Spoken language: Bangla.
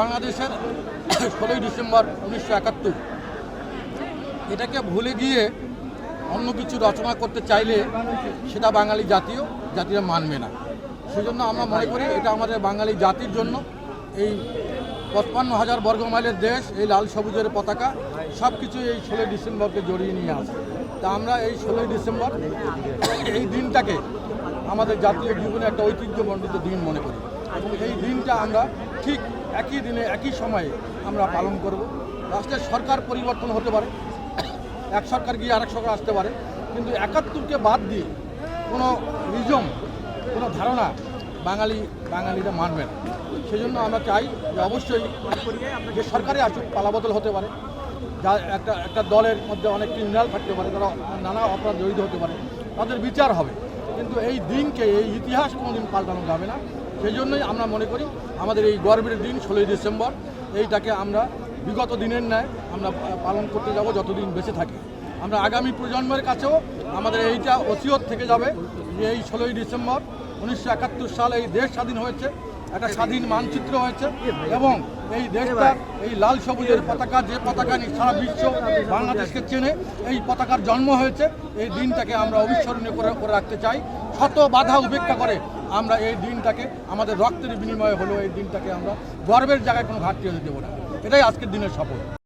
বাংলাদেশের ষোলোই ডিসেম্বর উনিশশো একাত্তর। এটাকে ভুলে গিয়ে অন্য কিছু রচনা করতে চাইলে সেটা বাঙালি জাতীয়, জাতিরা মানবে না। সেজন্য আমরা মনে করি এটা আমাদের বাঙালি জাতির জন্য। এই পঁচপান্ন হাজার বর্গ মাইলের দেশ, এই লাল সবুজের পতাকা সব কিছু এই ষোলোই ডিসেম্বরকে জড়িয়ে নিয়ে আসে তা আমরা এই ষোলোই ডিসেম্বর এই দিনটাকে আমাদের জাতীয় জীবনে একটা ঐতিহ্যমণ্ডিত দিন মনে করি। এই দিনটা আমরা ঠিক একই দিনে, একই সময়ে আমরা পালন করব। রাষ্ট্রের সরকার পরিবর্তন হতে পারে, এক সরকার গিয়ে আরেক সরকার আসতে পারে, কিন্তু একাত্তরকে বাদ দিয়ে কোনো রিজম কোনো ধারণা বাঙালি, বাঙালিরা মানবে না। সেজন্য আমরা চাই যে অবশ্যই যে সরকারে আসুক, পালাবদল হতে পারে, যা একটা একটা দলের মধ্যে অনেক ক্রিমিনাল থাকতে পারে, তারা নানা অপরাধ জড়িত হতে পারে, তাদের বিচার হবে। কিন্তু এই দিনকে, এই ইতিহাস কোনোদিন পাল্টানো যাবে না। সেই জন্যই আমরা মনে করি আমাদের এই গর্বের দিন ষোলোই ডিসেম্বর। এইটাকে আমরা বিগত দিনের ন্যায় আমরা পালন করতে যাব যতদিন বেঁচে থাকি। আমরা আগামী প্রজন্মের কাছেও আমাদের এইটা ওসিয়ত থেকে যাবে যে এই ষোলোই ডিসেম্বর উনিশশো সাল এই দেশ স্বাধীন হয়েছে, একটা স্বাধীন মানচিত্র হয়েছে এবং এই দেশটা এই লাল সবুজের পতাকা, যে পতাকা নিয়ে সারা বিশ্ব বাংলাদেশকে চেনে, এই পতাকার জন্ম হয়েছে। এই দিনটাকে আমরা অবিস্মরণীয় করে রাখতে চাই। শত বাধা উপেক্ষা করে আমরা এই দিনটাকে, আমাদের রক্তের বিনিময়ে হলো এই দিনটাকে আমরা গর্বের জায়গায় কোনো ঘাটতি হতে দেবো না। এটাই আজকের দিনের শপথ।